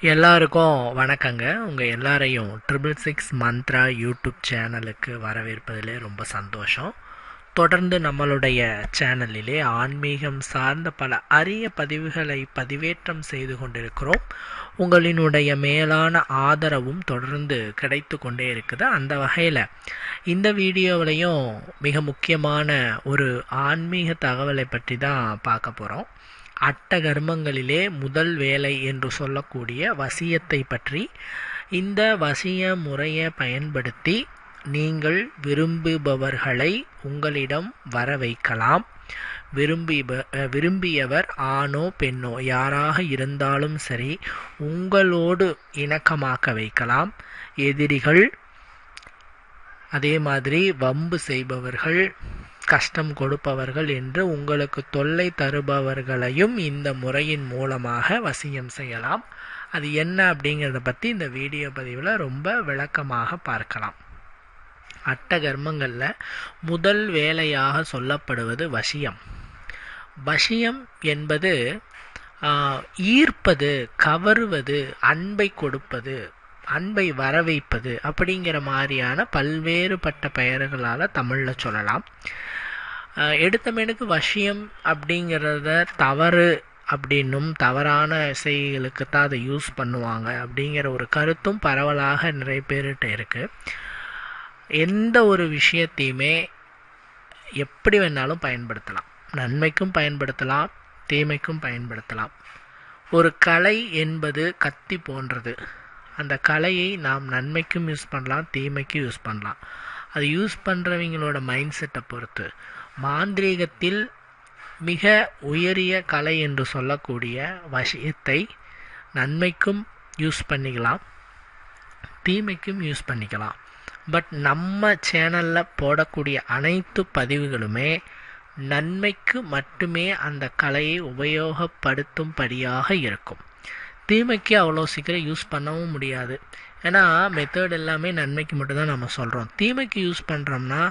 எல்லாருக்கும் வணக்கங்க. உங்கள் எல்லாரையும் ட்ரிபிள் சிக்ஸ் மந்த்ரா யூடியூப் சேனலுக்கு வரவேற்பதிலே ரொம்ப சந்தோஷம். தொடர்ந்து நம்மளுடைய சேனலிலே ஆன்மீகம் சார்ந்த பல அரிய பதிவுகளை பதிவேற்றம் செய்து கொண்டிருக்கிறோம். உங்களினுடைய மேலான ஆதரவும் தொடர்ந்து கிடைத்து கொண்டே இருக்குது. அந்த வகையில் இந்த வீடியோவிலையும் மிக முக்கியமான ஒரு ஆன்மீக தகவலை பற்றி தான் பார்க்க போகிறோம் அட்ட கர்மங்களிலே முதல் வேலை என்று சொல்லக்கூடிய வசியத்தை பற்றி இந்த வசிய முறையை பயன்படுத்தி நீங்கள் விரும்புபவர்களை உங்களிடம் வர வைக்கலாம். விரும்பி விரும்பியவர் ஆணோ பெண்ணோ யாராக இருந்தாலும் சரி உங்களோடு இணக்கமாக்க வைக்கலாம். எதிரிகள் அதே மாதிரி வம்பு செய்பவர்கள் கஷ்டம் கொடுப்பவர்கள் என்று உங்களுக்கு தொல்லை தருபவர்களையும் இந்த முறையின் மூலமாக வசியம் செய்யலாம். அது என்ன அப்படிங்கிறத பற்றி இந்த வீடியோ பதிவில் ரொம்ப விளக்கமாக பார்க்கலாம். அட்ட கர்மங்களில் முதல் வேலையாக சொல்லப்படுவது வசியம். வசியம் என்பது ஈர்ப்பது கவருவது அன்பை கொடுப்பது அன்பை வரவைப்பது அப்படிங்கிற மாதிரியான பல்வேறுபட்ட பெயர்களால் தமிழில் சொல்லலாம். எடுத்தமேனுக்கு வசியம் அப்படிங்கிறத தவறு அப்படின்னும் தவறான செய்களுக்கு தான் அதை யூஸ் பண்ணுவாங்க அப்படிங்கிற ஒரு கருத்தும் பரவலாக நிறைய பேர்கிட்ட இருக்குது எந்த ஒரு விஷயத்தையுமே எப்படி வேணாலும் பயன்படுத்தலாம். நன்மைக்கும் பயன்படுத்தலாம் தீமைக்கும் பயன்படுத்தலாம். ஒரு கலை என்பது கத்தி போன்றது. அந்த கலையை நாம் நன்மைக்கும் யூஸ் பண்ணலாம் தீமைக்கும் யூஸ் பண்ணலாம். அது யூஸ் பண்ணுறவங்களோட மைண்ட் செட்டை பொறுத்து. மாந்திரீகத்தில் மிக உயரிய கலை என்று சொல்லக்கூடிய விஷயத்தை நன்மைக்கும் யூஸ் பண்ணிக்கலாம் தீமைக்கும் யூஸ் பண்ணிக்கலாம். பட் நம்ம சேனலில் போடக்கூடிய அனைத்து பதிவுகளுமே நன்மைக்கு மட்டுமே அந்த கலையை உபயோகப்படுத்தும்படியாக இருக்கும். தீமைக்கு அவ்வளோ சீக்கிரம் யூஸ் பண்ணவும் முடியாது. ஏன்னா மெத்தட் எல்லாமே நன்மைக்கு மட்டும்தான் நம்ம சொல்கிறோம் தீமைக்கு யூஸ் பண்ணுறோம்னா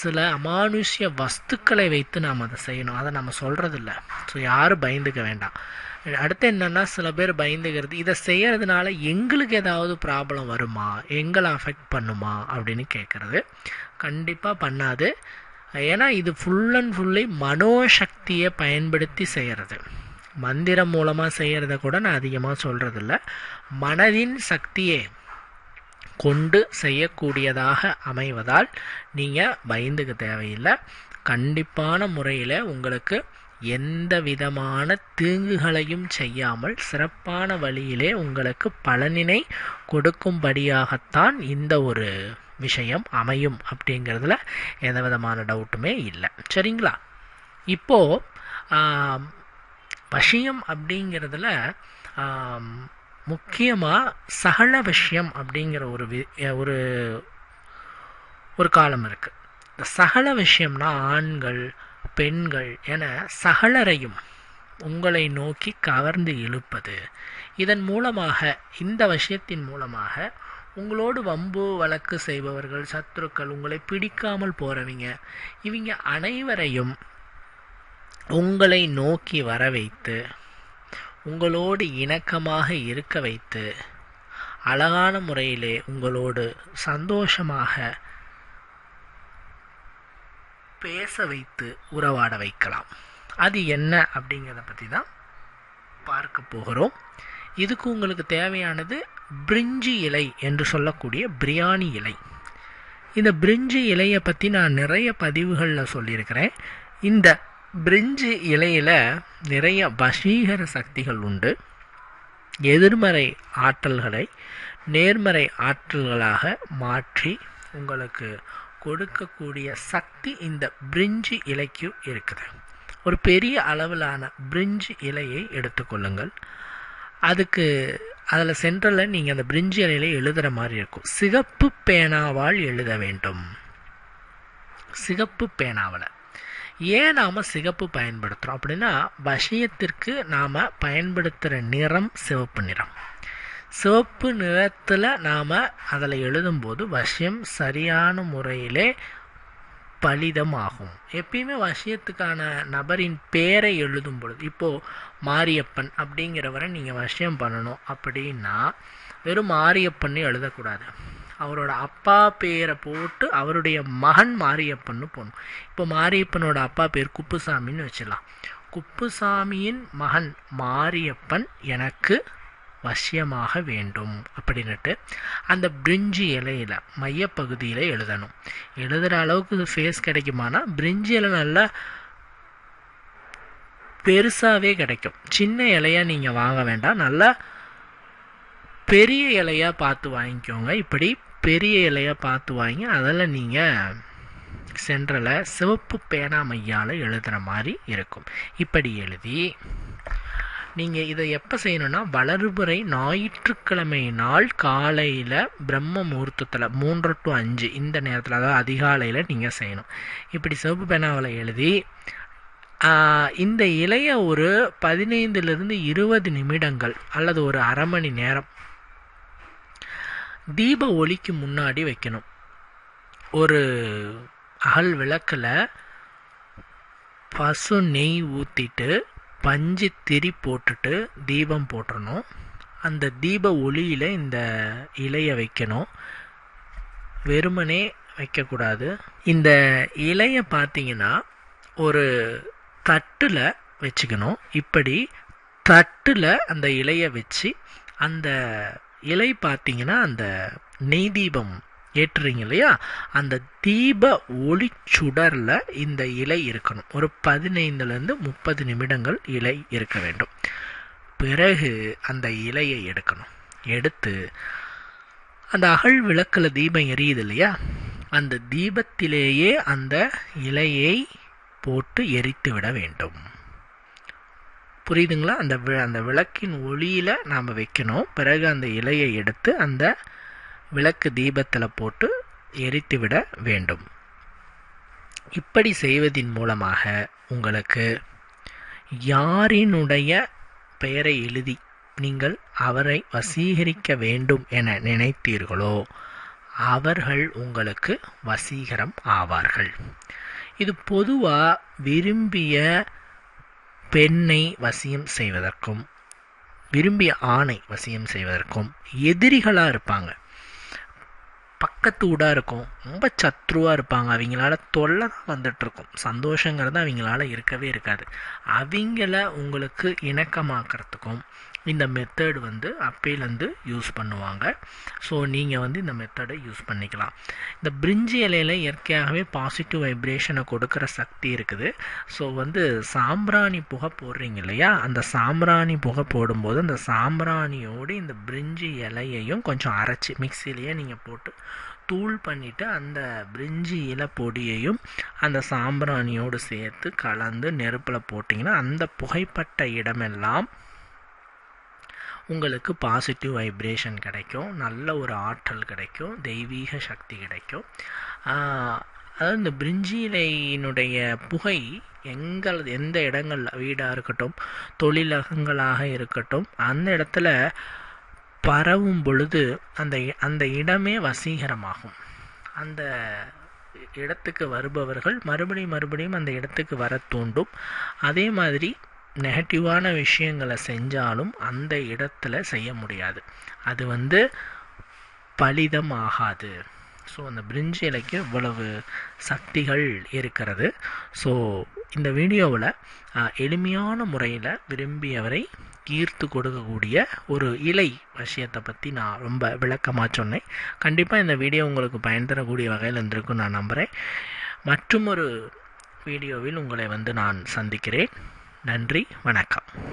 சில அமானுஷ்ய வஸ்துக்களை வைத்து நாம் அதை செய்யணும். அதை நம்ம சொல்கிறதில்ல ஸோ யாரும் பயந்துக்க வேண்டாம். அடுத்து என்னென்னா சில பேர் பயந்துக்கிறது இதை செய்கிறதுனால எங்களுக்கு ஏதாவது ப்ராப்ளம் வருமா? எங்களை அஃபெக்ட் பண்ணுமா? அப்படின்னு கேட்குறது. கண்டிப்பாக பண்ணாது. ஏன்னா இது ஃபுல் அண்ட் ஃபுல்லி மனோசக்தியை பயன்படுத்தி செய்கிறது மந்திரம் மூலமாக செய்கிறத கூட நான் அதிகமாக சொல்கிறதில்ல மனதின் சக்தியை கொண்டு செய்யக்கூடியதாக அமைவதால் நீங்கள் பயந்துக்க தேவையில்லை. கண்டிப்பான முறையில் உங்களுக்கு எந்த விதமான தீங்குகளையும் செய்யாமல் சிறப்பான வழியிலே உங்களுக்கு பலனினை கொடுக்கும்படியாகத்தான் இந்த ஒரு விஷயம் அமையும் அப்படிங்கிறதுல எந்த விதமான டவுட்டுமே இல்லை. சரிங்களா? இப்போது வசியம் அப்படிங்கிறதுல முக்கியமாக சகல விஷயம் அப்படிங்கிற ஒரு வி ஒரு ஒரு காலம் இருக்குது இந்த சகல விஷயம்னா ஆண்கள் பெண்கள் என சகலரையும் உங்களை நோக்கி கவர்ந்து இழுப்பது. இதன் மூலமாக இந்த விஷயத்தின் மூலமாக உங்களோடு வம்பு வழக்கு செய்பவர்கள் சத்துருக்கள் உங்களை பிடிக்காமல் போகிறவங்க இவங்க அனைவரையும் உங்களை நோக்கி வர வைத்து உங்களோடு இணக்கமாக இருக்க வைத்து அழகான முறையிலே உங்களோடு சந்தோஷமாக பேச வைத்து உறவாட வைக்கலாம். அது என்ன அப்படிங்கிறத பற்றி தான் பார்க்க போகிறோம். இதுக்கு உங்களுக்கு தேவையானது பிரிஞ்சி இலை என்று சொல்லக்கூடிய பிரியாணி இலை. இந்த பிரிஞ்சி இலையை பற்றி நான் நிறைய பதிவுகளில் சொல்லியிருக்கிறேன். இந்த பிரிஞ்சு இலையில் நிறைய வசீகர சக்திகள் உண்டு. எதிர்மறை ஆற்றல்களை நேர்மறை ஆற்றல்களாக மாற்றி உங்களுக்கு கொடுக்கக்கூடிய சக்தி இந்த பிரிஞ்சு இலைக்கு இருக்குது. ஒரு பெரிய அளவிலான பிரிஞ்சு இலையை எடுத்துக்கொள்ளுங்கள் அதுக்கு அதில் சென்ட்ரலில் நீங்கள் அந்த பிரிஞ்சு இலையில் எழுதுகிற மாதிரி இருக்கும். சிகப்பு பேனாவால் எழுத வேண்டும். சிகப்பு பேனாவில். ஏன் நாம் சிகப்பு பயன்படுத்துகிறோம் அப்படின்னா விஷயத்திற்கு நாம் பயன்படுத்துகிற நிறம் சிவப்பு நிறம். சிவப்பு நிறத்தில் நாம் அதில் எழுதும்போது விஷயம் சரியான முறையிலே பலிதமாகும். எப்பயுமே வசியத்துக்கான நபரின் பேரை எழுதும் பொழுது இப்போது மாரியப்பன் அப்படிங்கிறவரை நீங்கள் வசியம் பண்ணணும் அப்படின்னா வெறும் மாரியப்பன்னு எழுதக்கூடாது. அவரோட அப்பா பேரை போட்டு அவருடைய மகன் மாரியப்பன்னு போகணும் இப்போ மாரியப்பனோட அப்பா பேர் குப்புசாமின்னு வச்சிடலாம் குப்புசாமியின் மகன் மாரியப்பன் எனக்கு வசியமாக வேண்டும் அப்படின்னுட்டு அந்த பிரிஞ்சி இலையில் மையப்பகுதியில் எழுதணும். எழுதுகிற அளவுக்கு ஃபேஸ் கிடைக்குமானா பிரிஞ்சி இலை நல்லா பெருசாகவே கிடைக்கும். சின்ன இலையாக நீங்கள் வாங்க வேண்டாம். நல்லா பெரிய இலையாக பார்த்து வாங்கிக்கோங்க. இப்படி பெரிய இலையாக பார்த்து வாங்கி அதில் நீங்கள் சென்டரில் சிவப்பு பேனா மையால் எழுதுகிற மாதிரி இருக்கும். இப்படி எழுதி நீங்கள் இதை எப்போ செய்யணும்னா வளர்புறை ஞாயிற்றுக்கிழமை நாள் காலையில் பிரம்ம முகூர்த்தத்தில் மூன்று டு அஞ்சு இந்த நேரத்தில் அதாவது அதிகாலையில் நீங்கள் செய்யணும். இப்படி சிவப்பு பேனாவில் எழுதி இந்த இலையை ஒரு பதினைந்துலேருந்து இருபது நிமிடங்கள் அல்லது ஒரு அரை மணி நேரம் தீப ஒளிக்கு முன்னாடி வைக்கணும். ஒரு அகல் விளக்கில் பசு நெய் ஊற்றிட்டு பஞ்சு திரி போட்டுட்டு தீபம் போட்டுறணும். அந்த தீப ஒளியில் இந்த இலையை வைக்கணும். வெறுமனே வைக்கக்கூடாது. இந்த இலையை பார்த்தீங்கன்னா ஒரு தட்டில் வச்சுக்கணும். இப்படி தட்டில் அந்த இலையை வச்சு அந்த இலை பார்த்தீங்கன்னா அந்த நெய் தீபம் ஏற்றுறீங்க இல்லையா? அந்த தீப ஒளி சுடரில் இந்த இலை இருக்கணும். ஒரு பதினைந்துலேருந்து முப்பது நிமிடங்கள் இலை இருக்க வேண்டும். பிறகு அந்த இலையை எடுக்கணும். எடுத்து அந்த அகழ் விளக்கில் தீபம் எரியுது இல்லையா? அந்த தீபத்திலேயே அந்த இலையை போட்டு எரித்து விட வேண்டும். புரியுதுங்களா? அந்த அந்த விளக்கின் ஒளியில் நாம் வைக்கணும். பிறகு அந்த இலையை எடுத்து அந்த விளக்கு தீபத்தில் போட்டு எரித்து விட வேண்டும். இப்படி செய்வதின் மூலமாக உங்களுக்கு யாரினுடைய பெயரை எழுதி நீங்கள் அவரை வசீகரிக்க வேண்டும் என நினைத்தீர்களோ அவர்கள் உங்களுக்கு வசீகரம் ஆவார்கள். இது பொதுவாக விரும்பிய பெண்ணை வசியம் செய்வதற்கும் விரும்பிய ஆணை வசியம் செய்வதற்கும் எதிரிகளாக இருப்பாங்க. பக்கத்து ஊடாக இருக்கும் ரொம்ப சத்ருவாக இருப்பாங்க. அவங்களால தொல்லை தான் வந்துட்டுருக்கும். சந்தோஷங்கிறது அவங்களால இருக்கவே இருக்காது. அவங்கள உங்களுக்கு இணக்கமாக்கிறதுக்கும் இந்த மெத்தட் வந்து அப்பையிலேருந்து யூஸ் பண்ணுவாங்க. ஸோ நீங்கள் வந்து இந்த மெத்தடை யூஸ் பண்ணிக்கலாம். இந்த பிரிஞ்சி இலையில் இயற்கையாகவே பாசிட்டிவ் வைப்ரேஷனை கொடுக்குற சக்தி இருக்குது. ஸோ வந்து சாம்பிராணி புகை போடுறீங்க இல்லையா? அந்த சாம்பிராணி புகை போடும்போது அந்த சாம்பிராணியோடு இந்த பிரிஞ்சி இலையையும் கொஞ்சம் அரைச்சி மிக்சிலேயே நீங்கள் போட்டு தூள் பண்ணிவிட்டு அந்த பிரிஞ்சி இலை பொடியையும் அந்த சாம்பிராணியோடு சேர்த்து கலந்து நெருப்பில் போட்டிங்கன்னா அந்த புகைப்பட்ட இடமெல்லாம் உங்களுக்கு பாசிட்டிவ் வைப்ரேஷன் கிடைக்கும். நல்ல ஒரு ஆற்றல் கிடைக்கும். தெய்வீக சக்தி கிடைக்கும். அதாவது இந்த பிரிஞ்சி இலையினுடைய புகை எங்கள் எந்த இடங்கள் வீடாக இருக்கட்டும் தொழிலகங்களாக இருக்கட்டும் அந்த இடத்துல பரவும் பொழுது அந்த அந்த இடமே வசீகரமாகும். அந்த இடத்துக்கு வருபவர்கள் மறுபடியும் மறுபடியும் அந்த இடத்துக்கு வர தூண்டும். அதே மாதிரி நெகட்டிவான விஷயங்களை செஞ்சாலும் அந்த இடத்துல செய்ய முடியாது. அது வந்து பலிதம் ஆகாது ஸோ அந்த பிரிஞ்சு இலைக்கு இவ்வளவு சக்திகள் இருக்கிறது. ஸோ இந்த வீடியோவில் எளிமையான முறையில் விரும்பியவரை ஈர்த்து கொடுக்கக்கூடிய ஒரு இலை விஷயத்தை பற்றி நான் ரொம்ப விளக்கமாக சொன்னேன். கண்டிப்பாக இந்த வீடியோ உங்களுக்கு பயன் தரக்கூடிய வகையில் இருந்திருக்கும் நான் நம்புகிறேன் மற்றும் ஒரு வீடியோவில் உங்களை வந்து நான் சந்திக்கிறேன். நன்றி வணக்கம்.